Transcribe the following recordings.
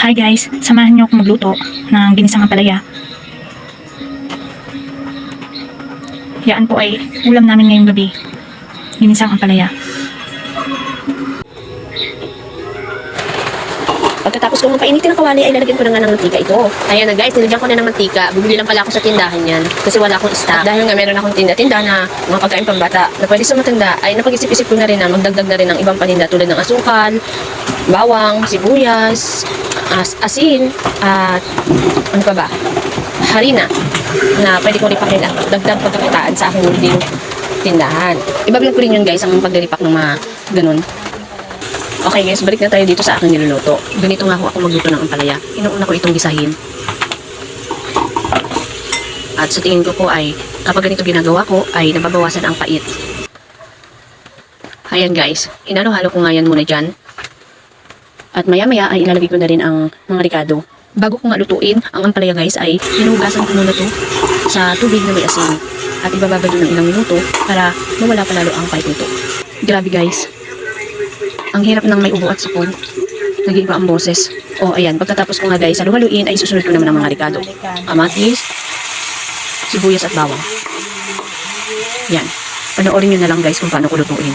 Hi guys, samahan niyo ako magluto ng ginisang ampalaya. Yan po ay ulam namin ngayong gabi. Ginisang ampalaya. Pagkatapos ko painitin ng kawali ay lalagyan ko na nga ng mantika ito. Ayan na guys, nilagyan ko na ng mantika. Bumili lang pala ako sa tindahan yan kasi wala akong stock. Dahil nga meron akong tinda-tinda na mga pagkain pambata na pwede sa matanda, ay napag-isip-isip ko na rin na magdagdag na rin ng ibang paninda tulad ng asukal, bawang, sibuyas, as asin, at ano pa ba? Harina na pwede ko rin pakila. Dagdag pagkakitaan sa aking muling tindahan. Ibablog ko rin yun guys ang pagdiripak ng mga ganun. Okay guys, balik na tayo dito sa aking niluluto. Ganito nga ako ako magluto ng ampalaya. Inuuna ko itong gisahin. At sa tingin ko po ay, kapag ganito ginagawa ko, ay nababawasan ang pait. Ayan guys, inalo-halo ko nga yan muna dyan. At maya-maya ay ilalagay ko na rin ang mga ricado. Bago ko nga lutuin, ang ampalaya guys ay hinugasan ko muna to sa tubig na may asin. At ibababad ng ilang minuto para mawala palalo ang pait nito. Grabe guys, ang hirap ng may ubo at sipon. Nag-iba ang boses. O, ayan. Pagkatapos ko nga guys, haluhaluin ay susunod ko naman ang mga ricado. Kamatis, sibuyas at bawang. Yan. Panoorin nyo na lang guys kung paano ko lutuin.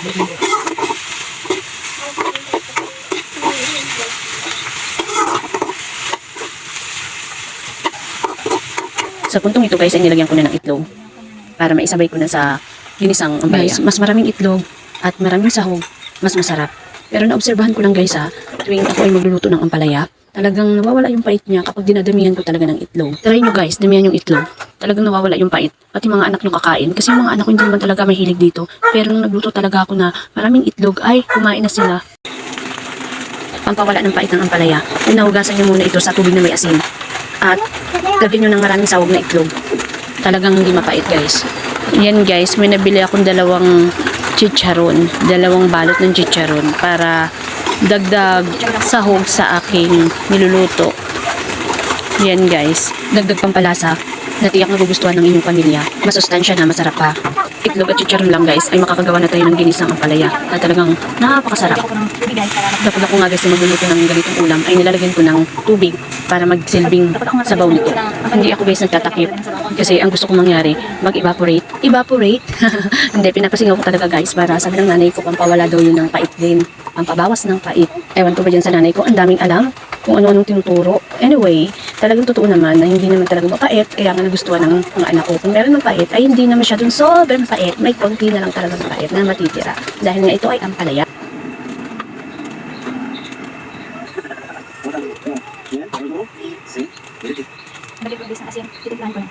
Sa puntong ito guys, ay nilagyan ko na ng itlog para maisabay ko na sa ginisang ampalaya. Guys, mas maraming itlog at maraming sahog, mas masarap. Pero naobserbahan ko lang guys ha, tuwing ako ay magluluto ng ampalaya, talagang nawawala yung pait niya kapag dinadamihan ko talaga ng itlog. Try nyo guys, damihan yung itlog. Talagang nawawala yung pait. Pati mga anak nyo kakain. Kasi yung mga anak ko hindi naman talaga mahilig dito. Pero nung nagluto talaga ako na maraming itlog, ay kumain na sila. Pampawala ng pait ng ampalaya. Unahugasan nyo muna ito sa tubig na may asin. At lagyan nyo ng maraming sahog na itlog. Talagang hindi mapait guys. Yan guys, may nabili akong dalawang chicharon. Dalawang balot ng chicharon para dagdag sahog sa aking niluluto. Yan guys, dagdag pampalasa na tiyak nagugustuhan ng inyong pamilya. Masustansya na, masarap pa. Itlog at chicharon lang guys, ay makakagawa na tayo ng ginisang ampalaya na talagang napakasarap. Kapag ako nga guys na magluluto ng ganitong ulam, ay nilalagyan ko ng tubig para magsilbing sabaw nito. Hindi ako guys nagtatakip kasi ang gusto kong mangyari, mag-evaporate. Evaporate? Hindi, pinapasingaw ko talaga guys para sabi ng nanay ko, pampawala daw yun ng pait din. Pampabawas ng pait. Ewan ko ba dyan sa nanay ko, ang daming alam kung ano-anong tinuturo. Anyway, talagang totoo naman na hindi naman talaga mapait, kaya nga nagustuhan ng mga anak ko. Kung meron ng pait, ay hindi na masyadong sobrang pait. May konti na lang talaga ng pait na matitira. Dahil nga ito ay ampalaya. Balik guys ng asin. Titiplahan ko na.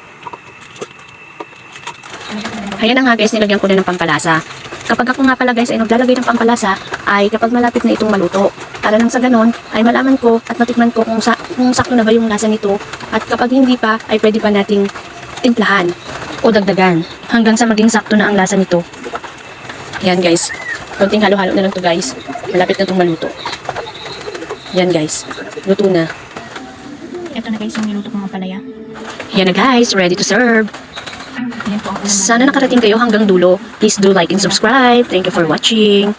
Ayan na nga guys, nilagyan ko na ng pampalasa. Kapag ako nga pala guys ay naglalagay ng pampalasa, ay kapag malapit na itong maluto. Para nang sa ganon, ay malaman ko at matikman ko kung, sa, kung sakto na ba yung lasa nito. At kapag hindi pa, ay pwede pa nating timplahan o dagdagan hanggang sa maging sakto na ang lasa nito. Yan guys, konting halo-halo na lang to guys. Malapit na itong maluto. Yan guys, luto na. Ito na guys yung niluto kong ampalaya. Yan na guys, ready to serve. Sana nakarating kayo hanggang dulo. Please do like and subscribe. Thank you for watching.